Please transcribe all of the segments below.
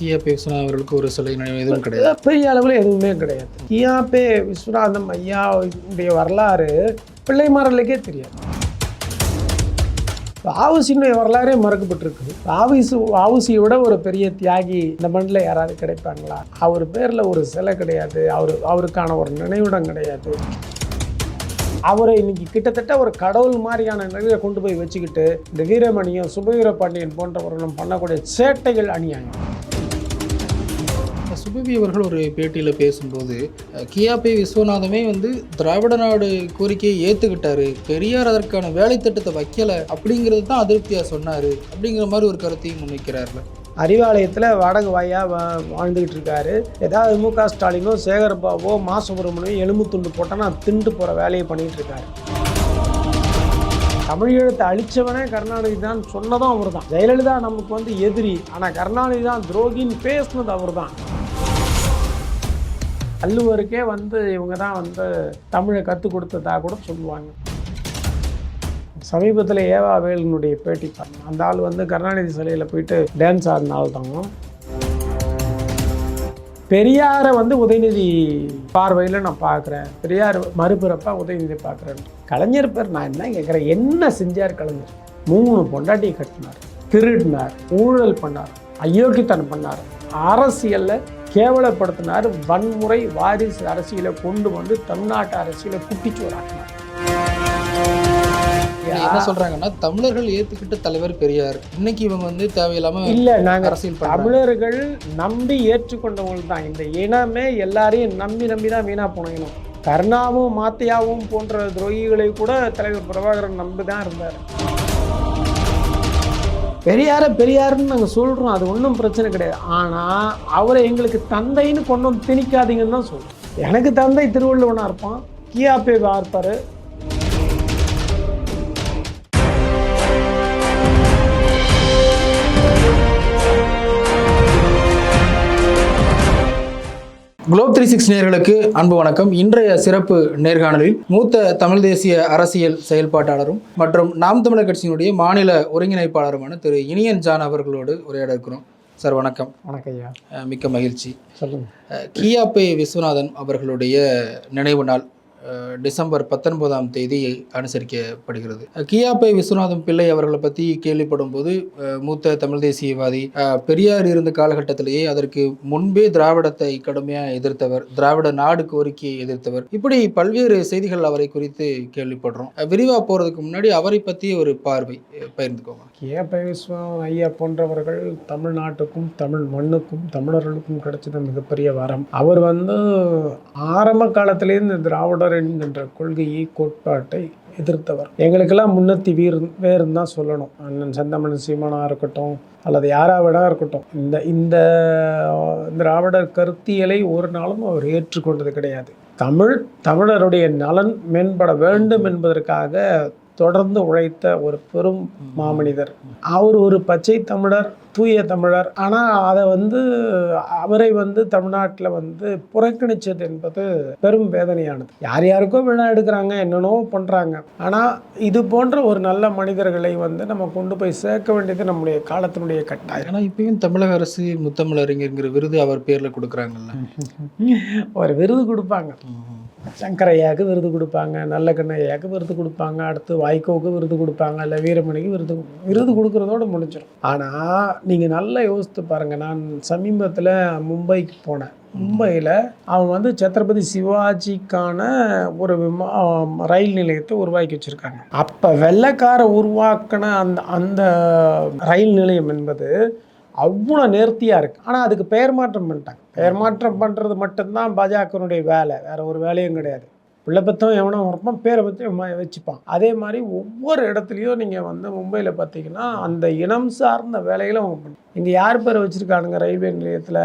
கியா பேசுனா அவர்களுக்கு ஒரு சிலை எதுவும் கிடையாது. பெரிய அளவில் எதுவுமே கிடையாது. கியாபே விஸ்வநாதம் ஐயாவுடைய வரலாறு பிள்ளைமாரலுக்கே தெரியாது. வாவுசியினுடைய வரலாறே மறக்கப்பட்டிருக்கு. வாவுசி வாவுசியை விட ஒரு பெரிய தியாகி இந்த மண்ணில் யாராவது கிடைப்பாங்களா? அவர் பேரில் ஒரு சிலை கிடையாது. அவர் அவருக்கான ஒரு நினைவிடம் கிடையாது. அவரை இன்னைக்கு கிட்டத்தட்ட ஒரு கடவுள் மாதிரியான நிலையில கொண்டு போய் வச்சுக்கிட்டு இந்த வீரமணியும் சுபவீர பாண்டியன் போன்றவர்களும் பண்ணக்கூடிய சேட்டைகள் அணியாங்க. சுபவி அவர்கள் ஒரு பேட்டியில் பேசும்போது கியாபி விஸ்வநாதமே வந்து திராவிட நாடு கோரிக்கையை ஏற்றுக்கிட்டாரு பெரியார் அதற்கான வேலை திட்டத்தை வைக்கல அப்படிங்கிறது தான் அதிருப்தியாக சொன்னார் அப்படிங்கிற மாதிரி ஒரு கருத்தையும் முன்வைக்கிறார்ல அறிவாலயத்தில் வாடகை வாயாக வா- இருக்காரு. ஏதாவது மு க ஸ்டாலினோ சேகரபாபோ மா சுப்பிரமணியம் எலும்பு துண்டு போட்டால் நான் திண்டு போகிற வேலையை பண்ணிகிட்டு இருக்காரு. தமிழீழத்தை அழிச்சவனே கருணாநிதி தான் சொன்னதும் அவர் தான் ஜெயலலிதா நமக்கு வந்து எதிரி ஆனால் கருணாநிதி தான் துரோகின்னு பேசுனது அவர் தான் அல்லுவருக்கே வந்து இவங்க தான் வந்து தமிழை கற்றுக் கொடுத்ததா கூட சொல்லுவாங்க. சமீபத்தில் ஏவா வேலுனுடைய பேட்டி பார்த்தேன் அந்த ஆள் வந்து கருணாநிதி சிலையில் போயிட்டு டான்ஸ் ஆடினால் தான் பெரியாரை வந்து உதயநிதி பார்வையில் நான் பார்க்குறேன் பெரியார் மறுபிறப்பாக உதயநிதி பார்க்குறேன் கலைஞர் பேர் நான் என்ன கேட்குறேன் என்ன செஞ்சார் கலைஞர்? மூணு பொண்டாட்டியை கட்டினார் திருடினார் ஊழல் பண்ணார் அயோக்கியத்தனம் பண்ணார். அரசியலில் கேவலப்படுத்தினார் வன்முறை வாரிசு அரசியலை கொண்டு வந்து தமிழ்நாட்டு அரசியலை குட்டிச்சோறாக்கினார் என்ன சொல்றாங்கன்னா தமிழர்கள் ஏத்துக்கிட்ட தலைவர் பெரியார். இன்னைக்கு இவங்க வந்து தேவையில்லாம இல்ல நாங்க அரசியல் தமிழர்கள் நம்பி ஏற்றுக்கொண்டவங்க தான். இந்த இனமே எல்லாரையும் நம்பி நம்பி தான் வீணா போன இனம் கருணாவும் மாத்தையாவும் போன்ற துரோகிகளை கூட தலைவர் பிரபாகரன் நம்பி தான் இருந்தார். பெரியார பெரியாருன்னு நாங்கள் சொல்கிறோம் அது ஒன்றும் பிரச்சனை கிடையாது. ஆனால் அவரை எங்களுக்கு தந்தைன்னு கொண்டு வந்து திணிக்காதீங்கன்னு தான் சொல்கிறோம் எனக்கு தந்தை திருவள்ளுவனாக இருப்பான். கியாபே பார்ப்பார் குளோப் த்ரீ சிக்ஸ் நேர்களுக்கு அன்பு வணக்கம். இன்றைய சிறப்பு நேர்காணலில் மூத்த தமிழ் தேசிய அரசியல் செயல்பாட்டாளரும் மற்றும் நாம் தமிழர் கட்சியினுடைய மாநில ஒருங்கிணைப்பாளருமான திரு இனியன் ஜான் அவர்களோடு உரையாட இருக்கிறோம் சார் வணக்கம். வணக்கம் ஐயா. மிக்க மகிழ்ச்சி. சொல்லுங்கள் கியாப்பே விஸ்வநாதன் அவர்களுடைய நினைவு நாள் டிசம்பர் பத்தொன்பதாம் தேதி அனுசரிக்கப்படுகிறது. கியாப்பை விஸ்வநாதம் விஸ்வநாதன் பிள்ளை அவர்களை பற்றி கேள்விப்படும் போது மூத்த தமிழ் தேசியவாதி பெரியார் இருந்த காலகட்டத்திலேயே அதற்கு முன்பே திராவிடத்தை கடுமையாக எதிர்த்தவர் திராவிட நாடு கோரிக்கையை எதிர்த்தவர். இப்படி பல்வேறு செய்திகள் அவரை குறித்து கேள்விப்படுறோம். விரிவாக போகிறதுக்கு முன்னாடி அவரை பற்றி ஒரு பார்வை பகிர்ந்துக்கோங்க. கியாப்பை விஸ்வம் ஐயா போன்றவர்கள் தமிழ்நாட்டுக்கும் தமிழ் மண்ணுக்கும் தமிழர்களுக்கும் கிடைச்சது மிகப்பெரிய வரம். அவர் வந்து ஆரம்ப காலத்திலேருந்து வீரர் என்கின்ற கொள்கையை கோட்பாட்டை எதிர்த்தவர். எங்களுக்கெல்லாம் முன்னத்தி வீர் வேறுன்னு தான் சொல்லணும். அண்ணன் செந்தமன் சீமானாக இருக்கட்டும் அல்லது யாராவிடா இருக்கட்டும் இந்த இந்த திராவிடர் கருத்தியலை ஒரு நாளும் அவர் ஏற்றுக்கொண்டது கிடையாது. தமிழ் தமிழருடைய நலன் மேம்பட வேண்டும் என்பதற்காக தொடர்ந்து உழைத்த ஒரு பெரும் மாமனிதர். அவர் ஒரு பச்சை தமிழர் தூய தமிழர். ஆனால் அதை வந்து அவரை வந்து தமிழ்நாட்டில் வந்து புறக்கணிச்சது என்பது பெரும் வேதனையானது. யார் யாருக்கோ விழா எடுக்கிறாங்க என்னென்னோ பண்ணுறாங்க ஆனால் இது போன்ற ஒரு நல்ல மனிதர்களை வந்து நம்ம கொண்டு போய் சேர்க்க வேண்டியது நம்முடைய காலத்தினுடைய கட்டாயம். ஏன்னா இப்பயும் தமிழக அரசு முத்தமிழறிஞர்ங்கிற விருது அவர் பேர்ல கொடுக்குறாங்கல்ல? ஒரு விருது கொடுப்பாங்க. சங்கரையாவுக்கு விருது கொடுப்பாங்க நல்ல கண்ணையாவுக்கு விருது கொடுப்பாங்க அடுத்து வாய்க்கோவுக்கு விருது கொடுப்பாங்க இல்லை வீரமணிக்கு விருது விருது கொடுக்குறதோட முடிஞ்சிடும் ஆனால் நீங்கள் நல்லா யோசித்து பாருங்கள் நான் சமீபத்தில் மும்பைக்கு போனேன். மும்பையில் அவன் வந்து சத்ரபதி சிவாஜிக்கான ஒரு விமா ரயில் நிலையத்தை உருவாக்கி வச்சுருக்காங்க. அப்போ வெள்ளைக்கார உருவாக்கின அந்த அந்த ரயில் நிலையம் என்பது அவ்வளோ நேர்த்தியாக இருக்குது ஆனால் அதுக்கு பெயர் மாற்றம் பண்ணிட்டாங்க. பெயர் மாற்றம் பண்ணுறது மட்டும்தான் பாஜகனுடைய வேலை. வேறு ஒரு வேலையும் கிடையாது. பிள்ளை பத்தம் எவனோ இருப்பான் பேரை பற்றி வச்சுப்பான். அதே மாதிரி ஒவ்வொரு இடத்துலையும் நீங்கள் வந்து மும்பையில் பார்த்தீங்கன்னா அந்த இனம் சார்ந்த வேலைகளை அவங்க பண்ணி இங்கே யார் பேரை வச்சுருக்கானுங்க ரயில்வே நிலையத்தில்?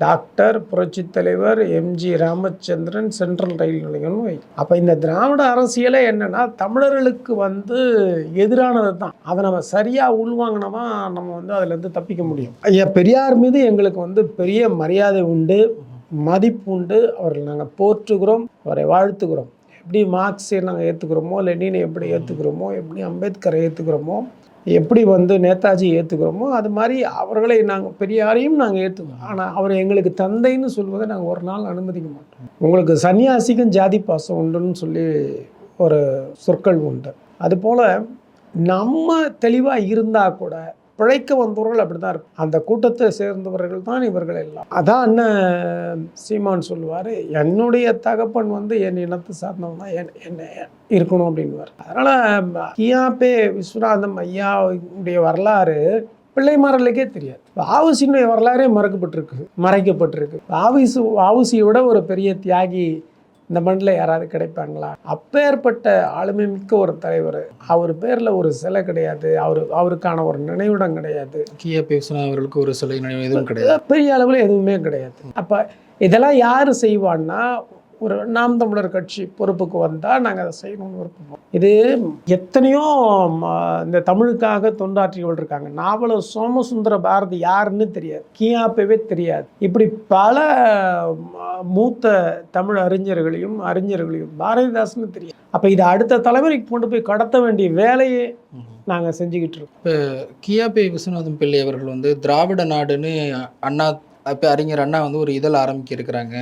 டாக்டர் புரட்சித் தலைவர் எம்ஜி ராமச்சந்திரன் சென்ட்ரல் ரயில் நிலையம்னு வை அப்போ இந்த திராவிட அரசியலே என்னன்னா தமிழர்களுக்கு வந்து எதிரானது தான். அதை நம்ம சரியாக உள்வாங்கினோமா நம்ம வந்து அதுலேருந்து தப்பிக்க முடியும். ஐயா பெரியார் மீது எங்களுக்கு வந்து பெரிய மரியாதை உண்டு மதிப்பு உண்டு. அவரை நாங்கள் போற்றுகிறோம் அவரை வாழ்த்துகிறோம். எப்படி மார்க்ஸை நாங்கள் ஏற்றுக்கிறோமோ லெனினை எப்படி ஏற்றுக்கிறோமோ எப்படி அம்பேத்கரை ஏற்றுக்கிறோமோ எப்படி வந்து நேதாஜி ஏற்றுக்கிறோமோ அது மாதிரி அவர்களை நாங்கள் பெரியாரையும் நாங்கள் ஏற்றுக்கிறோம் ஆனால் அவர் எங்களுக்கு தந்தைன்னு சொல்வதை நாங்கள் ஒரு நாள் அனுமதிக்க மாட்டோம். உங்களுக்கு சன்னியாசிக்கும் ஜாதி பாசம் உண்டுன்னு சொல்லி ஒரு சொற்கள் உண்டு. அதுபோல் நம்ம தெளிவாக இருந்தால் கூட பிழைக்க வந்தவர்கள் அப்படி தான் இருக்கும். அந்த கூட்டத்தை சேர்ந்தவர்கள் தான் இவர்கள் எல்லாம். அதான் அண்ணன் சீமான் சொல்லுவார் என்னுடைய தகப்பன் வந்து என் இனத்தை சார்ந்தவன் தான். என் என்ன இருக்கணும் அப்படின்வார் அதனால் கியாபே விஸ்வநாதம் ஐயாவுடைய வரலாறு பிள்ளைமாரலுக்கே தெரியாது. வாவுசினுடைய வரலாறே மறக்கப்பட்டிருக்கு மறைக்கப்பட்டிருக்கு. வாவுசி வாவுசியை விட ஒரு பெரிய தியாகி இந்த மண்ணில் யாராவது கிடைப்பாங்களா? அப்பேற்பட்ட ஆளுமை மிக்க ஒரு தலைவர். அவர் பேரில் ஒரு சிலை கிடையாது. அவர் அவருக்கான ஒரு நினைவிடம் கிடையாது. கியாபி விஸ்வநாதன் அவர்களுக்கு ஒரு சிலை நினைவு எதுவும் கிடையாது. பெரிய அளவில் எதுவுமே கிடையாது. அப்போ இதெல்லாம் யார் செய்வான்னா ஒரு நாம் தமிழர் கட்சி பொறுப்புக்கு வந்தால் நாங்கள் அதை செய்யணும்னு விருப்பம் இது எத்தனையோ ம, இந்த தமிழுக்காக தொண்டாற்றியவர்கள் இருக்காங்க. நாவலர் சோமசுந்தர பாரதி யாருன்னு தெரியாது. கியாப்பவே தெரியாது. இப்படி பல மூத்த தமிழ் அறிஞர்களையும் அறிஞர்களையும் பாரதிதாசன் தெரியாது. அப்போ இதை அடுத்த தலைமுறைக்கு கொண்டு போய் கடத்த வேண்டிய வேலையை நாங்கள் செஞ்சுக்கிட்டு இருக்கோம். கியாபி விஸ்வநாதன் பிள்ளை அவர்கள் வந்து திராவிட நாடுன்னு அண்ணா இப்போ அறிஞர் அண்ணா வந்து ஒரு இதழ் ஆரம்பிக்க இருக்கிறாங்க.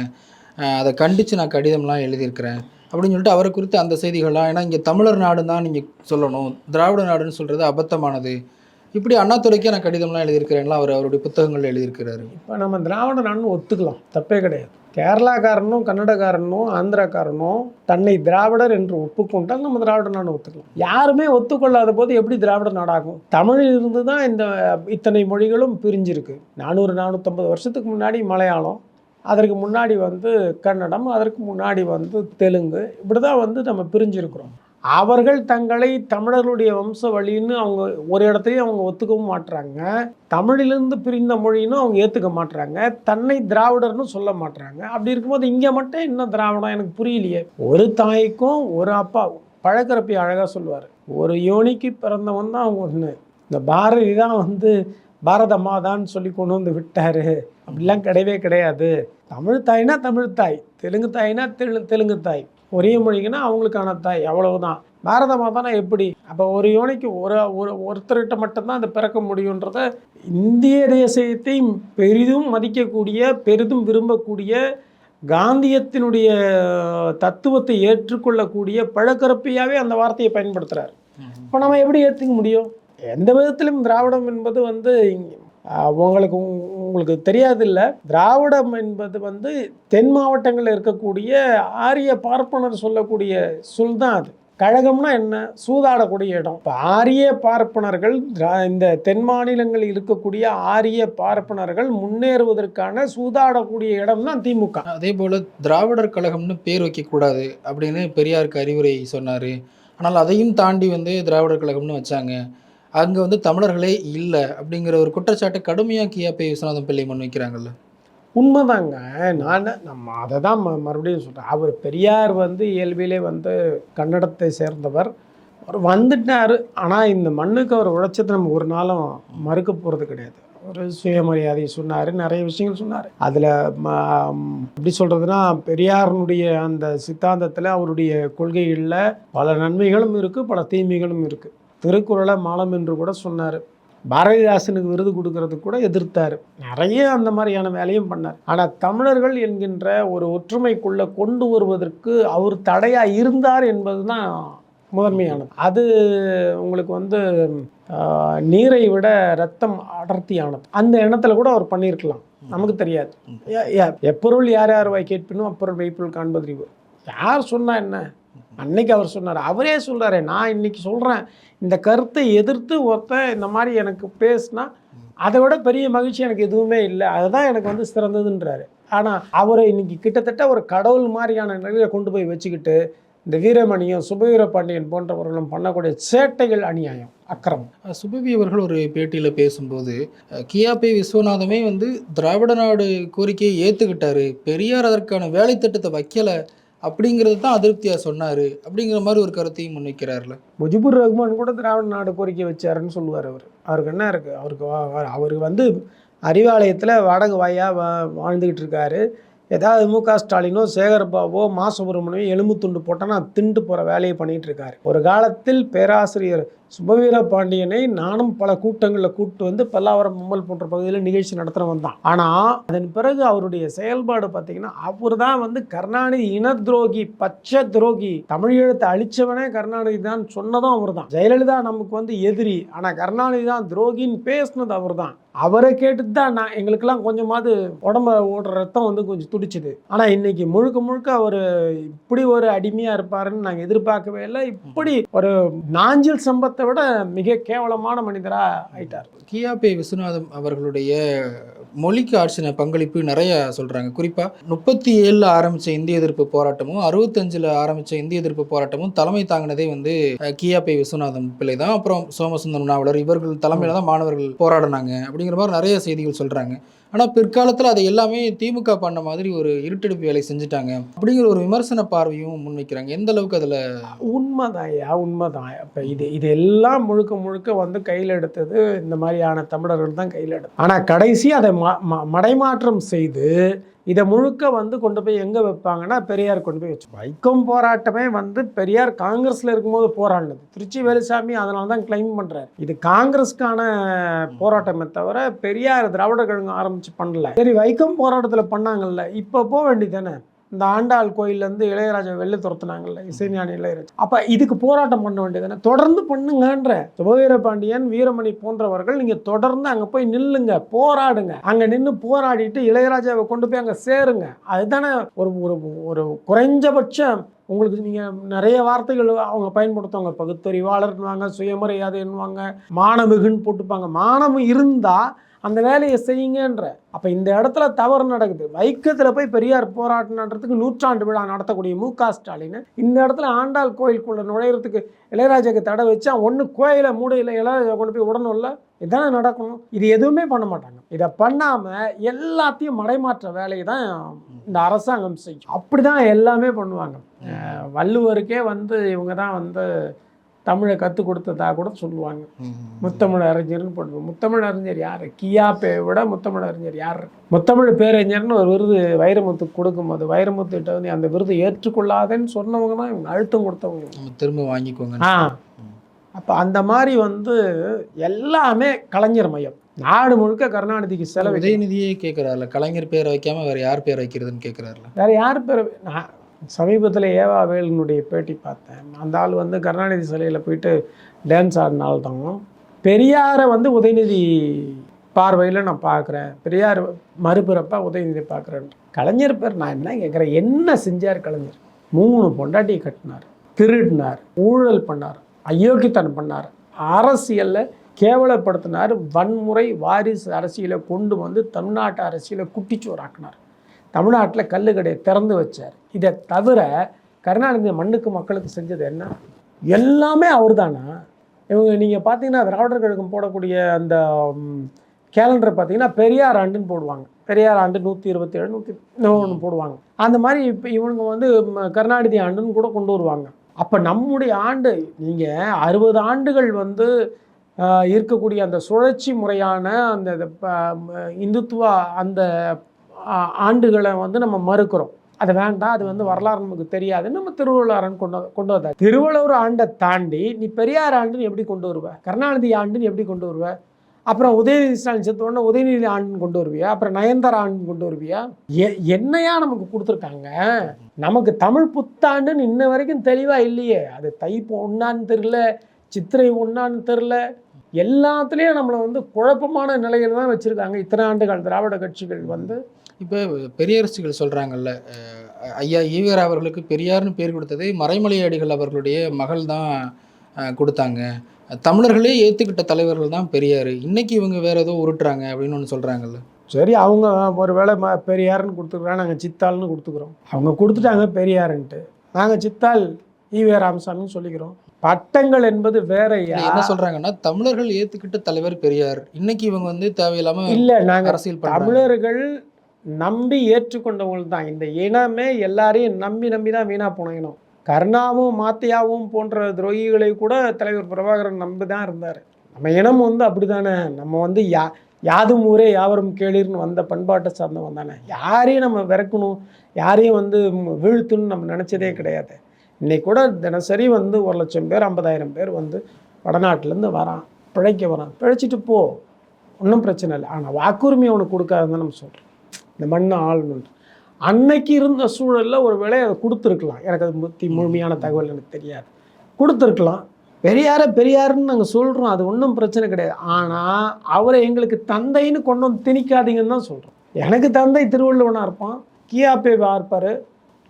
அதை கண்டித்து நான் கடிதம்லாம் எழுதியிருக்கிறேன் அப்படின்னு சொல்லிட்டு அவரை குறித்து அந்த செய்திகள்லாம் ஏன்னா இங்கே தமிழர் நாடு தான் நீங்கள் சொல்லணும். திராவிட நாடுன்னு சொல்கிறது அபத்தமானது. இப்படி அண்ணாத்துறைக்கே நான் கடிதம்லாம் எழுதியிருக்கிறேன்லாம் அவர் அவருடைய புத்தகங்கள் எழுதியிருக்கிறாரு. இப்போ நம்ம திராவிட நாடுன்னு ஒத்துக்கலாம். தப்பே கிடையாது. கேரளாக்காரனும் கன்னடக்காரனும் ஆந்திராக்காரனும் தன்னை திராவிடர் என்று ஒப்புக்கொண்டால் நம்ம திராவிட நாடு ஒத்துக்கலாம். யாருமே ஒத்துக்கொள்ளாத போது எப்படி திராவிட நாடாகும்? தமிழில் இருந்து தான் இந்த இத்தனை மொழிகளும் பிரிஞ்சிருக்கு. நானூறு நானூற்றம்பது வருஷத்துக்கு முன்னாடி மலையாளம் அதற்கு முன்னாடி வந்து கன்னடம் அதற்கு முன்னாடி வந்து தெலுங்கு. இப்படி தான் வந்து நம்ம பிரிஞ்சிருக்கிறோம். அவர்கள் தங்களை தமிழர்களுடைய வம்ச வழின்னு அவங்க ஒரு இடத்துலையும் அவங்க ஒத்துக்கவும் மாட்டுறாங்க தமிழிலிருந்து பிரிந்த மொழின்னு அவங்க ஏற்றுக்க மாட்டுறாங்க தன்னை திராவிடர்னு சொல்ல மாட்டுறாங்க அப்படி இருக்கும்போது இங்கே மட்டும் என்ன திராவிடம் எனக்கு புரியலையே. ஒரு தாய்க்கும் ஒரு அப்பா பழக்கிறப்பி அழகாக சொல்லுவார். ஒரு யோனிக்கு பிறந்தவன் தான் ஒன்று இந்த பாரதி தான் வந்து பாரத மாதான்னு சொல்லி கொண்டு வந்து விட்டார். அப்படிலாம் கிடையவே கிடையாது. தமிழ் தாய்னா தமிழ் தாய் தெலுங்கு தாய்னா தெலு தெலுங்கு தாய். ஒரே மொழிக்குன்னா அவங்களுக்கான தாய் அவ்வளவுதான். பாரத மாதானா எப்படி? அப்போ ஒரு யோனிக்கு ஒரு ஒரு ஒருத்தர்கிட்ட மட்டும்தான் அது பிறக்க முடியுன்றத இந்திய தேசியத்தை பெரிதும் மதிக்கக்கூடிய பெரிதும் விரும்பக்கூடிய காந்தியத்தினுடைய தத்துவத்தை ஏற்றுக்கொள்ளக்கூடிய பழக்கரப்பியாவே அந்த வார்த்தையை பயன்படுத்துகிறார் இப்போ நம்ம எப்படி ஏற்றுக்க முடியும்? எந்த விதத்திலும் திராவிடம் என்பது வந்து உங்களுக்கு உங்களுக்கு தெரியாதில்ல திராவிடம் என்பது வந்து தென் மாவட்டங்களில் இருக்கக்கூடிய ஆரிய பார்ப்பனர் சொல்லக்கூடிய சொல் தான் அது. கழகம்னா என்ன? சூதாடக்கூடிய இடம். இப்போ ஆரிய பார்ப்பனர்கள் இந்த தென் மாநிலங்களில் இருக்கக்கூடிய ஆரிய பார்ப்பனர்கள் முன்னேறுவதற்கான சூதாடக்கூடிய இடம் தான் திமுக. அதே போல் திராவிடர் கழகம்னு பேர் வைக்கக்கூடாது அப்படின்னு பெரியாருக்கு அறிவுரை சொன்னார். ஆனால் அதையும் தாண்டி வந்து திராவிடர் கழகம்னு வச்சாங்க. அங்கே வந்து தமிழர்களே இல்லை அப்படிங்கிற ஒரு குற்றச்சாட்டை கடுமையாக கியாபி விஸ்வநாதன் பிள்ளை முன்வைக்கிறாங்கல்ல உண்மைதாங்க. நான் நம்ம அதை தான் ம- மறுபடியும் சொல்கிறேன் அவர் பெரியார் வந்து இயல்பிலே வந்து கன்னடத்தை சேர்ந்தவர். அவர் வந்துட்டார். ஆனால் இந்த மண்ணுக்கு அவர் உழைச்சது நம்ம ஒரு நாளும் மறுக்க போகிறது கிடையாது. ஒரு சுயமரியாதை சொன்னார் நிறைய விஷயங்கள் சொன்னார். அதில் எப்படி சொல்கிறதுனா பெரியாரனுடைய அந்த சித்தாந்தத்தில் அவருடைய கொள்கைகளில் பல நன்மைகளும் இருக்குது பல தீமைகளும் இருக்குது திருக்குறளை மாலம் என்று கூட சொன்னார். பாரதிதாசனுக்கு விருது கொடுக்கறதுக்கு கூட எதிர்த்தார். நிறைய அந்த மாதிரியான வேலையும் பண்ணார். ஆனால் தமிழர்கள் என்கின்ற ஒரு ஒற்றுமைக்குள்ளே கொண்டு வருவதற்கு அவர் தடையாக இருந்தார் என்பது தான் முதன்மையானது. அது உங்களுக்கு வந்து நீரை விட ரத்தம் அடர்த்தியானது. அந்த இனத்தில் கூட அவர் பண்ணியிருக்கலாம். நமக்கு தெரியாது. எப்பொருள் யார் யார் வாய் கேட்பினும் அப்பொருள் வைப்பொருள் காண்பதறிவு யார் சொன்னால் என்ன? அன்னைக்கு அவர் சொன்னார். அவரே சொல்றாரு நான் இன்னைக்கு சொல்கிறேன் இந்த கருத்தை எதிர்த்து ஒருத்தன் இந்த மாதிரி எனக்கு பேசினா அதை விட பெரிய மகிழ்ச்சி எனக்கு எதுவுமே இல்லை. அதுதான் எனக்கு வந்து சிறந்ததுன்றாரு. ஆனால் அவரை இன்னைக்கு கிட்டத்தட்ட ஒரு கடவுள் மாதிரியான நிலையில கொண்டு போய் வச்சுக்கிட்டு இந்த வீரமணியும் சுபவீர பாண்டியன் போன்றவர்களும் பண்ணக்கூடிய சேட்டைகள் அநியாயம் அக்கிரம் சுபவி அவர்கள் ஒரு பேட்டியில் பேசும்போது கியாபி விஸ்வநாதமே வந்து திராவிட நாடு கோரிக்கையை ஏற்றுக்கிட்டாரு பெரியார் அதற்கான வேலை திட்டத்தை வைக்கலை. அப்படிங்கிறது தான் அதிருப்தியாக சொன்னார். அப்படிங்கிற மாதிரி ஒரு கருத்தையும் முன்வைக்கிறார்ல. முஜிபுர் ரஹ்மான் கூட திராவிட நாடு கோரிக்கை வச்சாருன்னு சொல்லுவார் அவர். அவருக்கு என்ன இருக்குது அவருக்கு வா- அவர் வந்து அறிவாலயத்தில் வாடகை வாயாக வா வாழ்ந்துக்கிட்டு இருக்காரு. ஏதாவது மு க ஸ்டாலினோ சேகர்பாபோ மா சுப்பிரமணியம் எலும்பு துண்டு போட்டோன்னா திண்டு போகிற வேலையை பண்ணிகிட்டு இருக்காரு. ஒரு காலத்தில் பேராசிரியர் சுபவீர பாண்டியனை நானும் பல கூட்டங்களில் கூப்பிட்டு வந்து பல்லாவரம் மும்மல் போன்ற பகுதியில் நிகழ்ச்சி நடத்துகிறவன் தான். ஆனால் அதன் பிறகு அவருடைய செயல்பாடு பார்த்தீங்கன்னா அவர் தான் வந்து கருணாநிதி இன துரோகி பச்சை துரோகி தமிழ் எழுத்தை அழிச்சவனே கருணாநிதி தான் சொன்னதும் அவர் தான். ஜெயலலிதா நமக்கு வந்து எதிரி ஆனால் கருணாநிதி தான் துரோகின்னு பேசினது அவர் தான். அவரை கேட்டு தான் நான் எங்களுக்கெல்லாம் கொஞ்சமாவது உடம்ப ஓடுற ரத்தம் வந்து கொஞ்சம் துடிச்சுது. ஆனால் இன்னைக்கு முழுக்க முழுக்க அவர் இப்படி ஒரு அடிமையாக இருப்பாருன்னு நாங்கள் எதிர்பார்க்கவே இல்லை. இப்படி ஒரு நாஞ்சில் சம்பத்தை விட மிக கேவலமான மனிதராக ஆயிட்டார். கியாபி விஸ்வநாதம் அவர்களுடைய மொழிக்கு ஆட்சின பங்களிப்பு நிறைய சொல்கிறாங்க குறிப்பாக முப்பத்தி ஏழில் ஆரம்பிச்ச இந்திய எதிர்ப்பு போராட்டமும் அறுபத்தஞ்சில் ஆரம்பிச்ச இந்திய எதிர்ப்பு போராட்டமும் தலைமை தாங்கினதே வந்து கியாபை விஸ்வநாதம் பிள்ளை தான். அப்புறம் சோமசுந்தரம் நாவலர் இவர்கள் தலைமையில் தான் மாணவர்கள் போராடினாங்க. அப்படிங்கிற மாதிரி நிறைய செய்திகள் சொல்கிறாங்க ஆனால் பிற்காலத்தில் அதை எல்லாமே திமுக பண்ண மாதிரி ஒரு இருட்டெடுப்பு வேலை செஞ்சுட்டாங்க. அப்படிங்கிற ஒரு விமர்சன பார்வையும் முன்வைக்கிறாங்க எந்த அளவுக்கு அதில் உண்மைதான் ஐயா உண்மைதான். இப்போ இது இது எல்லாம் முழுக்க முழுக்க வந்து கையில் எடுத்தது இந்த மாதிரியான தமிழர்கள் தான் கையில் எடுத்தது. ஆனால் கடைசி அதை ம- மடைமாற்றம் செய்து இதை முழுக்க வந்து கொண்டு போய் எங்கே வைப்பாங்கன்னா பெரியார் கொண்டு போய் வச்சு வைக்கம் போராட்டமே வந்து பெரியார் காங்கிரஸில் இருக்கும்போது போராடினது. திருச்சி வேலுசாமி அதனால தான் கிளைம் பண்ணுறாரு இது காங்கிரஸ்க்கான போராட்டமே தவிர பெரியார் திராவிட கழகம் ஆரம்பித்து பண்ணல. சரி வைக்கம் போராட்டத்தில் பண்ணாங்கல்ல இப்போ போக வேண்டியதானே இந்த ஆண்டாள் கோயிலேருந்து இளையராஜா வெளில துரத்துனாங்கல்ல இசைஞானி இளையராஜா. அப்போ இதுக்கு போராட்டம் பண்ண வேண்டியதானே தொடர்ந்து பண்ணுங்கன்ற. சுபவீர பாண்டியன் வீரமணி போன்றவர்கள் நீங்கள் தொடர்ந்து அங்கே போய் நில்லுங்க போராடுங்க. அங்கே நின்று போராடிட்டு இளையராஜாவை கொண்டு போய் அங்கே சேருங்க. அதுதானே ஒரு ஒரு ஒரு குறைஞ்சபட்சம். உங்களுக்கு நீங்கள் நிறைய வார்த்தைகள் அவங்க பயன்படுத்துவாங்க. பகுத்தறிவாளர்னுவாங்க சுயமரியாதைன்னுவாங்க மானமிகுன்னு போட்டுப்பாங்க. மானம் இருந்தால் அந்த வேலையை செய்யுங்கன்ற. அப்போ இந்த இடத்துல தவறு நடக்குது. வைக்கத்தில் போய் பெரியார் போராட்டம்ன்றதுக்கு நூற்றாண்டு விழா நடத்தக்கூடிய மு க ஸ்டாலின் இந்த இடத்துல ஆண்டாள் கோயிலுக்குள்ள நுழையிறதுக்கு இளையராஜாக்கு தடை வச்சா ஒன்று கோயிலை மூடையில் இளையராஜா கொண்டு போய் விடணும்ல? இதானே நடக்கணும். இது எதுவுமே பண்ண மாட்டாங்க. இதை பண்ணாமல் எல்லாத்தையும் மடைமாற்ற வேலையை தான் இந்த அரசாங்கம் செய்யும். அப்படி தான் எல்லாமே பண்ணுவாங்க. வள்ளுவருக்கே வந்து இவங்க தான் வந்து தமிழை கற்றுக் கொடுத்ததா கூட சொல்லுவாங்க. முத்தமிழ் அறிஞர்னு போடுவோம் முத்தமிழ் அறிஞர் யார்? கியாப்பை விட முத்தமிழ் அறிஞர் யார்? முத்தமிழ் பேரறிஞர்னு ஒரு விருது வைரமுத்துக்கு கொடுக்கும்போது வைரமுத்துக்கிட்ட வந்து அந்த விருது ஏற்றுக்கொள்ளாதேன்னு சொன்னவங்க தான் இவங்க அழுத்தம் கொடுத்தவங்க. திரும்ப வாங்கிக்கோங்க ஆ. அப்போ அந்த மாதிரி வந்து எல்லாமே கலைஞர் மையம். நாடு முழுக்க கருணாநிதிக்கு செலவு உதயநிதியே கேட்கிறாருல கலைஞர் பேரை வைக்காம வேற யார் பேர் வைக்கிறதுன்னு கேட்கிறாருல வேற யார் பேர் நான் சமீபத்தில் ஏவா வேலுனுடைய பேட்டி பார்த்தேன். அந்த ஆள் வந்து கருணாநிதி சிலையில் போயிட்டு டான்ஸ் ஆடினால்தான் பெரியாரை வந்து உதயநிதி பார்வையில் நான் பார்க்குறேன். பெரியார் மறுபிறப்பாக உதயநிதி பார்க்குறேன். கலைஞர் பேர் நான் என்ன கேட்குறேன்? என்ன செஞ்சார் கலைஞர்? மூணு பொண்டாட்டியை கட்டினார். திருடினார். ஊழல் பண்ணார். அயோக்கியத்தனம் பண்ணார். அரசியலில் கேவலப்படுத்தினார். வன்முறை வாரிசு அரசியலை கொண்டு வந்து தமிழ்நாட்டு அரசியலை குட்டிச்சோறாக்குனார். தமிழ்நாட்டில் கல்லுக்கடையை திறந்து வச்சார். இதை தவிர கருணாநிதி மண்ணுக்கு மக்களுக்கு செஞ்சது என்ன? எல்லாமே அவர் தானா இவங்க நீங்கள் பார்த்தீங்கன்னா திராவிடர் கழகம் போடக்கூடிய அந்த கேலண்டரை பார்த்தீங்கன்னா பெரியார் ஆண்டுன்னு போடுவாங்க. பெரியார் ஆண்டு நூற்றி இருபத்தி ஏழு நூற்றி ஒன்று போடுவாங்க. அந்த மாதிரி இப்போ இவனுங்க வந்து கருணாநிதி ஆண்டுன்னு கூட கொண்டு வருவாங்க. அப்போ நம்முடைய ஆண்டு நீங்கள் அறுபது ஆண்டுகள் வந்து இருக்கக்கூடிய அந்த சுழற்சி முறையான அந்த இந்துத்துவ அந்த ஆண்டுகளை வந்து நம்ம மறுக்கிறோம். அது வேண்டாம் அது வந்து வரலாறு நமக்கு தெரியாது. நம்ம திருவள்ளுவரன் கொண்டு கொண்டு வந்தார். திருவள்ளுவர் ஆண்டை தாண்டி நீ பெரியார் ஆண்டுன்னு எப்படி கொண்டு வருவ? கருணாநிதி ஆண்டுன்னு எப்படி கொண்டு வருவ? அப்புறம் உதயநிதி ஸ்டாலின் செத்த உடனே உதயநிதி ஆண்டுன்னு கொண்டு வருவியா? அப்புறம் நயன்தாரா ஆண்டுன்னு கொண்டு வருவியா? எ என்னையா நமக்கு கொடுத்துருக்காங்க? நமக்கு தமிழ் புத்தாண்டுன்னு இன்ன வரைக்கும் தெளிவாக இல்லையே. அது தைப்பு ஒன்னான்னு தெரில சித்திரை ஒன்னான்னு தெரில எல்லாத்துலேயும் நம்மளை வந்து குழப்பமான நிலையில் தான் வச்சுருக்காங்க. இத்தனை ஆண்டுகள் திராவிட கட்சிகள் வந்து இப்போ பெரியாரிஸ்டுகள் சொல்கிறாங்கல்ல ஐயா ஈவேரா அவர்களுக்கு பெரியார்னு பேர் கொடுத்ததே மறைமலையடிகள் அவர்களுடைய மகள் தான் கொடுத்தாங்க. தமிழர்களே ஏற்றுக்கிட்ட தலைவர்கள் தான் பெரியார். இன்னைக்கு இவங்க வேற ஏதோ உருட்டுறாங்க அப்படின்னு ஒன்று சொல்கிறாங்கல்ல சரி அவங்க ஒரு வேளை ம பெரியாருன்னு கொடுத்துக்குறோம் நாங்கள் சித்தாள்னு கொடுத்துக்குறோம். அவங்க கொடுத்துட்டாங்க பெரியாருன்ட்டு. நாங்கள் சித்தாள் ஈவே ராமசாமின்னு சொல்லிக்கிறோம். பட்டங்கள் என்பது வேறயா என்ன சொல்றாங்கன்னா தமிழர்கள் ஏத்துக்கிட்ட தலைவர் பெரியார். இன்னைக்கு இவங்க வந்து தேவையில்லாம இல்லை நாங்கள் அரசியல் தமிழர்கள் நம்பி ஏற்றுக்கொண்டவங்க தான். இந்த இனமே எல்லாரையும் நம்பி நம்பி தான் வீணாக போன இனம். கருணாவும் மாத்தியாவும் போன்ற துரோகிகளை கூட தலைவர் பிரபாகரன் நம்பி தான் இருந்தார். நம்ம இனம் வந்து அப்படிதானே நம்ம வந்து யா யாதும் ஊரே யாவரும் கேளிர்னு வந்த பண்பாட்டை சார்ந்தவன் தானே? யாரையும் நம்ம விறக்கணும் யாரையும் வந்து வீழ்த்துன்னு நம்ம நினச்சதே கிடையாது. இன்னைக்கு கூட தினசரி வந்து ஒரு லட்சம் பேர் ஐம்பதாயிரம் பேர் வந்து வடநாட்டிலேருந்து வரான். பிழைக்க வரான். பிழைச்சிட்டு போ. ஒன்றும் பிரச்சனை இல்லை. ஆனால் வாக்குரிமை அவனுக்கு கொடுக்காதுன்னு நம்ம சொல்கிறோம் இந்த மண்ணை ஆளணுன்ட்டு அன்னைக்கு இருந்த சூழலில் ஒரு வேலையை அதை கொடுத்துருக்கலாம். எனக்கு அது முத்தி முழுமையான தகவல் எனக்கு தெரியாது. கொடுத்துருக்கலாம். பெரியார பெரியாருன்னு நாங்கள் சொல்கிறோம் அது ஒன்றும் பிரச்சனை கிடையாது. ஆனால் அவரை எங்களுக்கு தந்தைன்னு கொண்டு வந்து திணிக்காதீங்கன்னு தான் சொல்கிறோம் எனக்கு தந்தை திருவள்ளுவனாக இருப்பான். கியாபேவா இருப்பார்.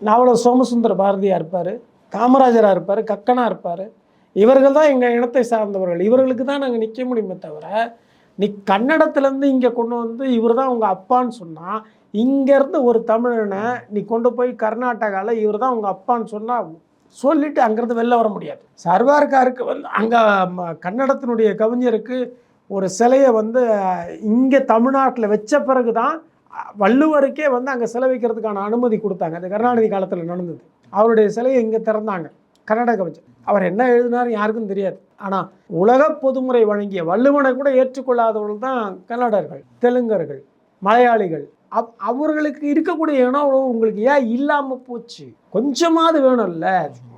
நாவல சோமசுந்தர பாரதியாக இருப்பார். காமராஜராக இருப்பார். கக்கனாக இருப்பார். இவர்கள் தான் எங்கள் இனத்தை சார்ந்தவர்கள். இவர்களுக்கு தான் நாங்கள் நிற்க முடியுமே தவிர நீ கன்னடத்துலேருந்து இங்கே கொண்டு வந்து இவர் தான் உங்கள் அப்பான்னு சொன்னால் இங்கேருந்து ஒரு தமிழனை நீ கொண்டு போய் கர்நாடகாவில் இவர் தான் உங்கள் அப்பான்னு சொன்னால் சொல்லிட்டு அங்கேருந்து வெளில வர முடியாது. சர்வார்காருக்கு வந்து அங்கே கன்னடத்தினுடைய கவிஞருக்கு ஒரு சிலையை வந்து இங்கே தமிழ்நாட்டில் வச்ச பிறகு தான் வள்ளுவருக்கே வந்து அங்கே சிலை வைக்கிறதுக்கான அனுமதி கொடுத்தாங்க. அது கருணாநிதி காலத்தில் நடந்தது. அவருடைய சிலையை இங்கே திறந்தாங்க கன்னட கவிஞர். அவர் என்ன எழுதினார் யாருக்கும் தெரியாது. ஆனால் உலக பொதுமுறை வழங்கிய வள்ளுவனை கூட ஏற்றுக்கொள்ளாதவர்கள் தான் கன்னடர்கள் தெலுங்கர்கள் மலையாளிகள் அப் அவர்களுக்கு இருக்கக்கூடிய உணவு உங்களுக்கு ஏன் இல்லாமல் போச்சு? கொஞ்சமாவது வேணும்ல?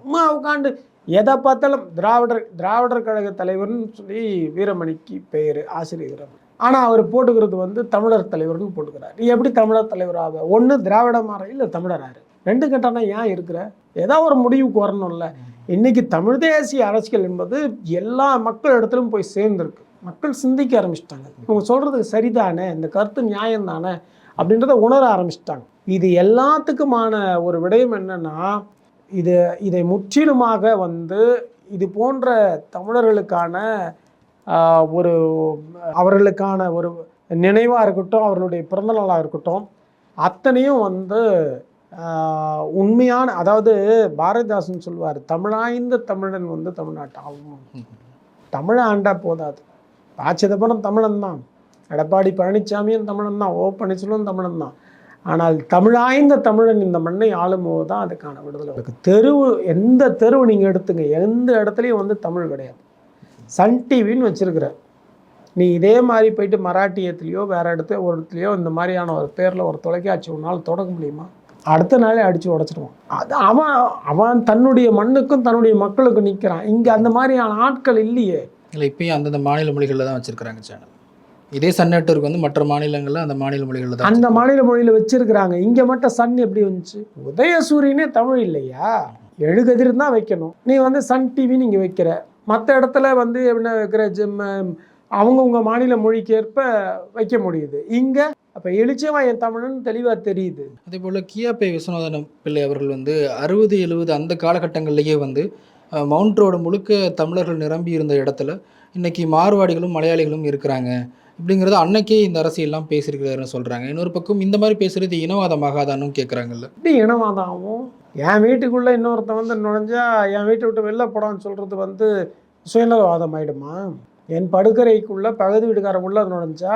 சும்மா உட்காந்து எதை பார்த்தாலும் திராவிடர் திராவிடர் கழக தலைவர்னு சொல்லி வீரமணிக்கு பெயர் ஆசிரியர் ஆனால் அவர் போட்டுக்கிறது வந்து தமிழர் தலைவர்னு போட்டுக்கிறார். நீ எப்படி தமிழர் தலைவராக ஒன்று திராவிட மாற இல்லை தமிழர் ரெண்டு கட்டானா ஏன் இருக்கிற? ஏதோ ஒரு முடிவுக்கு வரணும்ல. இன்றைக்கி தமிழ் தேசிய அரசியல் என்பது எல்லா மக்கள் இடத்துலையும் போய் சேர்ந்துருக்கு. மக்கள் சிந்திக்க ஆரம்பிச்சிட்டாங்க. இவங்க சொல்கிறது சரிதானே? இந்த கருத்து நியாயம் தானே அப்படின்றத உணர ஆரம்பிச்சிட்டாங்க. இது எல்லாத்துக்குமான ஒரு விடயம் என்னன்னா இது இதை முற்றிலுமாக வந்து இது போன்ற தமிழர்களுக்கான ஒரு அவர்களுக்கான ஒரு நினைவாக இருக்கட்டும் அவர்களுடைய பிறந்தநாளாக இருக்கட்டும் அத்தனையும் வந்து உண்மையான அதாவது பாரதிதாசன் சொல்வார் தமிழாய்ந்த தமிழன் வந்து தமிழ்நாட்டு ஆகும் தமிழை ஆண்டா போதாது. ப சிதம்பரம் தமிழன் தான் எடப்பாடி பழனிசாமியும் தமிழன் தான் ஓ பன்னீர்செல்வம் தமிழன் தான். ஆனால் தமிழாய்ந்த தமிழன் இந்த மண்ணை ஆளும்போது தான் அதுக்கான விடுதலை. இருக்கு தெருவு எந்த தெருவு நீங்கள் எடுத்துங்க எந்த இடத்துலையும் வந்து தமிழ் கிடையாது. சன் டிவின்னு வச்சுருக்கிற. நீ இதே மாதிரி போயிட்டு மராட்டியத்துலேயோ வேறு இடத்துல ஒரு இடத்துலையோ இந்த மாதிரியான ஒரு பேரில் ஒரு தொலைக்காட்சி ஒரு நாள் தொடங்க முடியுமா? அடுத்த நாளே அடித்து உடச்சிடுவான். அது அவன் அவன் தன்னுடைய மண்ணுக்கும் தன்னுடைய மக்களுக்கும் நிற்கிறான் இங்கே அந்த மாதிரியான ஆட்கள் இல்லையே. இல்லை இப்பயும் அந்தந்த மாநில மொழிகளில் தான் வச்சுருக்கிறாங்க சேனல். இதே சன் நெட்வொர்க் வந்து மற்ற மாநிலங்களில் அந்த மாநில மொழிகளில் தான் அந்த மாநில மொழியில் வச்சிருக்கிறாங்க. இங்கே மட்டும் சன் எப்படி வந்துச்சு? உதயசூரியனே தமிழ் இல்லையா? எழுகதிர் தான் வைக்கணும். நீ வந்து சன் டிவின்னு இங்கே வைக்கிற. மற்ற இடத்துல வந்து என்ன வைக்கிற? ஜிம் அவங்கவுங்க மாநில மொழிக்கு ஏற்ப வைக்க முடியுது. இங்கே அப்போ எழுச்சவன் என் தமிழன் தெளிவாக தெரியுது. அதே போல் கியாபே விஸ்வநாதன் பிள்ளை அவர்கள் வந்து அறுபது எழுபது அந்த காலகட்டங்கள்லேயே வந்து மவுண்ட் ரோடு முழுக்க தமிழர்கள் நிரம்பி இருந்த இடத்துல இன்னைக்கு மார்வாடிகளும் மலையாளிகளும் இருக்கிறாங்க. அப்படிங்கிறது அன்னைக்கே இந்த அரசியல்லாம் பேசியிருக்கிறாருன்னு சொல்கிறாங்க இன்னொரு பக்கம் இந்த மாதிரி பேசுகிறது இனவாதமாகாதானும் கேட்குறாங்கல்ல இப்படி இனவாதம் என் வீட்டுக்குள்ளே இன்னொருத்தன் வந்து நுழைஞ்சா என் வீட்டை விட்டு வெளில போடான்னு சொல்கிறது வந்து சுயநலவாதம் ஆகிடுமா என் படுக்கரைக்குள்ளே பகுதி வீட்டுக்காரக்குள்ளே நுழைஞ்சா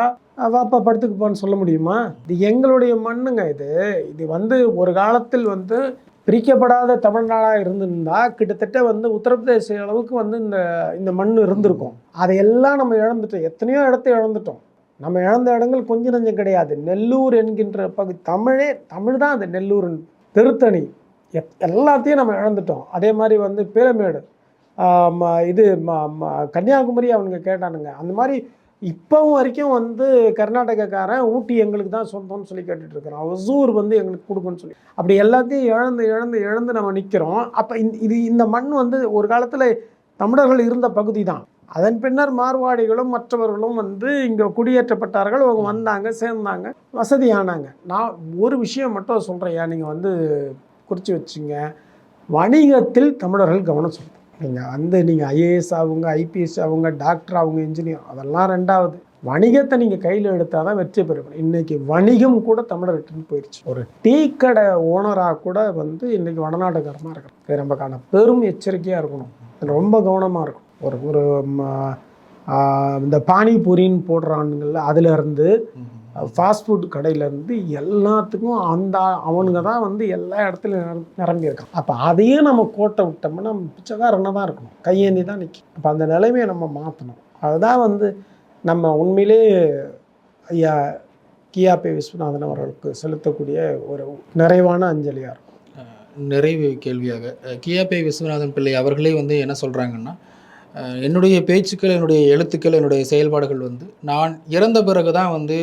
வாப்பா படுத்துக்கு போன்னு சொல்ல முடியுமா? இது எங்களுடைய மண்ணுங்க இது. இது வந்து ஒரு காலத்தில் வந்து பிரிக்கப்படாத தமிழ்நாடாக இருந்திருந்தால் கிட்டத்தட்ட வந்து உத்தரப்பிரதேச அளவுக்கு வந்து இந்த இந்த மண் இருந்திருக்கும். அதையெல்லாம் நம்ம இழந்துட்டோம். எத்தனையோ இடத்த இழந்துட்டோம். நம்ம இழந்த இடங்கள் கொஞ்சம் நஞ்சம் கிடையாது. நெல்லூர் என்கின்ற பகுதி தமிழே தமிழ் தான் அது நெல்லூர் திருத்தணி. எத்- எல்லாத்தையும் நம்ம இழந்துட்டோம். அதே மாதிரி வந்து பிரமேடு ம- இது ம- ம- கன்னியாகுமரி அவனுங்க கேட்டானுங்க. அந்த மாதிரி இப்போவும் வரைக்கும் வந்து கர்நாடகக்காரன் ஊட்டி எங்களுக்கு தான் சொந்தம்னு சொல்லி கேட்டுட்டு இருக்கிறான். ஒசூர் வந்து எங்களுக்கு கொடுக்குன்னு சொல்லி. அப்படி எல்லாத்தையும் இழந்து இழந்து இழந்து நம்ம நிற்கிறோம் அப்போ இது இந்த மண் வந்து ஒரு காலத்தில் தமிழர்கள் இருந்த பகுதி தான். அதன் பின்னர் மார்வாடிகளும் மற்றவர்களும் வந்து இங்கே குடியேற்றப்பட்டார்கள். அவங்க வந்தாங்க சேர்ந்தாங்க வசதியானாங்க. நான் ஒரு விஷயம் மட்டும் சொல்கிறேன் நீங்கள் வந்து குறித்து வச்சுங்க. வணிகத்தில் தமிழர்கள் கவனம் செலுத்தணும். நீங்கள் வந்து நீங்கள் ஐஏஎஸ் ஆகுங்க ஐபிஎஸ் ஆகுங்க டாக்டர் ஆகுங்க இன்ஜினியர் அதெல்லாம் ரெண்டாவது. வணிகத்தை நீங்கள் கையில் எடுத்தால் தான் வெற்றி பெறணும் இன்றைக்கி வணிகம் கூட தமிழர்கிட்டன்னு போயிடுச்சு ஒரு டீ கடை ஓனராக கூட வந்து இன்றைக்கி வடநாட்டுக்காரமாக இருக்கணும் இது நமக்கான பெரும் எச்சரிக்கையாக இருக்கணும். ரொம்ப கவனமாக இருக்கும் ஒரு ஒரு ம, இந்த பானிபூரின்னு போடுறானுங்கள்ல அதுலேருந்து ஃபாஸ்ட் ஃபுட் கடையிலேருந்து எல்லாத்துக்கும் அந்த அவனுங்க தான் வந்து எல்லா இடத்துலையும் நிர- நிரம்பி இருக்கான் அப்போ அதையும் நம்ம கோட்டை விட்டோம்னா நம்ம தான் இருக்கணும். கையேந்தி தான் நிற்கும் அப்போ அந்த நிலைமையை நம்ம மாற்றணும் அதுதான் வந்து நம்ம உண்மையிலே ஐயா கியாபி விஸ்வநாதன் அவர்களுக்கு செலுத்தக்கூடிய ஒரு நிறைவான அஞ்சலியாக இருக்கும் நிறைவு கேள்வியாக. கியாபி விஸ்வநாதன் பிள்ளை அவர்களே வந்து என்ன சொல்கிறாங்கன்னா என்னுடைய பேச்சுக்கள் என்னுடைய எழுத்துக்கள் என்னுடைய செயல்பாடுகள் வந்து நான் இறந்த பிறகு தான் வந்து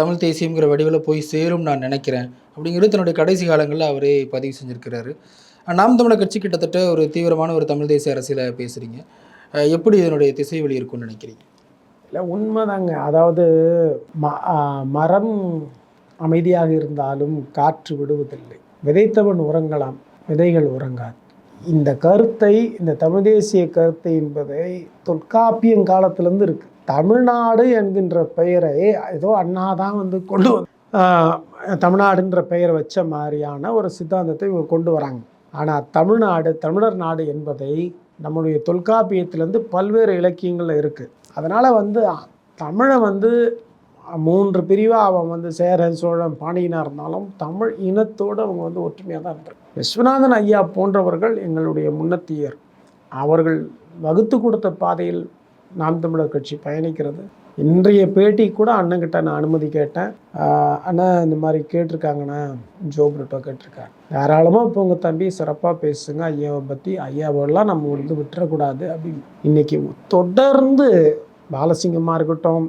தமிழ் தேசியங்கிற வடிவில் போய் சேரும் நான் நினைக்கிறேன் அப்படிங்கிறது தன்னுடைய கடைசி காலங்களில் அவரே பதிவு செஞ்சுருக்கிறாரு. நாம் தமிழர் கட்சி கிட்டத்தட்ட ஒரு தீவிரமான ஒரு தமிழ் தேசிய அரசியலை பேசுகிறீங்க எப்படி இதனுடைய திசை வழி இருக்கும்னு நினைக்கிறீங்க? இல்லை உண்மைதாங்க. அதாவது ம மரம் அமைதியாக இருந்தாலும் காற்று விடுவதில்லை. விதைத்தவன் உறங்கலாம் விதைகள் உறங்காது. இந்த கருத்தை இந்த தமிழ் தேசிய கருத்தை என்பதை தொல்காப்பியம் காலத்திலேருந்து இருக்குது தமிழ்நாடு என்கின்ற பெயரை ஏதோ அண்ணா தான் வந்து கொண்டு வந்து தமிழ்நாடுன்ற பெயரை வச்ச மாதிரியான ஒரு சித்தாந்தத்தை இவங்க கொண்டு வராங்க. ஆனால் தமிழ்நாடு தமிழர் நாடு என்பதை நம்முடைய தொல்காப்பியத்திலேருந்து பல்வேறு இலக்கியங்கள் இருக்குது அதனால் வந்து தமிழை வந்து மூன்று பிரிவாக அவன் வந்து சேரன் சோழன் பாண்டியனாக இருந்தாலும் தமிழ் இனத்தோடு அவங்க வந்து ஒற்றுமையாக தான் இருந்தார் விஸ்வநாதன் ஐயா போன்றவர்கள் எங்களுடைய முன்னத்தியர். அவர்கள் வகுத்து கொடுத்த பாதையில் நாம் தமிழர் கட்சி பயணிக்கிறது. இன்றைய பேட்டி கூட அண்ணங்கிட்ட நான் அனுமதி கேட்டேன். அண்ணா இந்த மாதிரி கேட்டிருக்காங்கண்ணா. ஜோப்ரிட்டோ கேட்டிருக்காங்க தாராளமாக இப்போ உங்கள் தம்பி சிறப்பாக பேசுங்க. ஐயாவை பற்றி ஐயாவெல்லாம் நம்ம வந்து விட்டுறக்கூடாது அப்படின்னு. இன்றைக்கி தொடர்ந்து பாலசிங்கமாக இருக்கட்டும்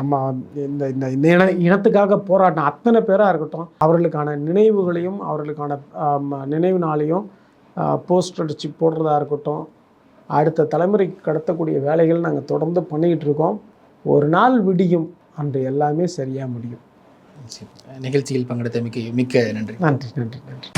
நம்ம இந்த இந்த இன இனத்துக்காக போராடின அத்தனை பேராக இருக்கட்டும் அவர்களுக்கான நினைவுகளையும் அவர்களுக்கான நினைவு நாளையும் போஸ்டர் அடித்து போடுறதா இருக்கட்டும் அடுத்த தலைமுறைக்கு கடத்தக்கூடிய வேலைகள் நாங்கள் தொடர்ந்து பண்ணிக்கிட்டு இருக்கோம். ஒரு நாள் விடியும் அன்று எல்லாமே சரியாக முடியும். நிகழ்ச்சியில் பங்கெடுத்த மிக்க மிக்க நன்றி. நன்றி நன்றி நன்றி.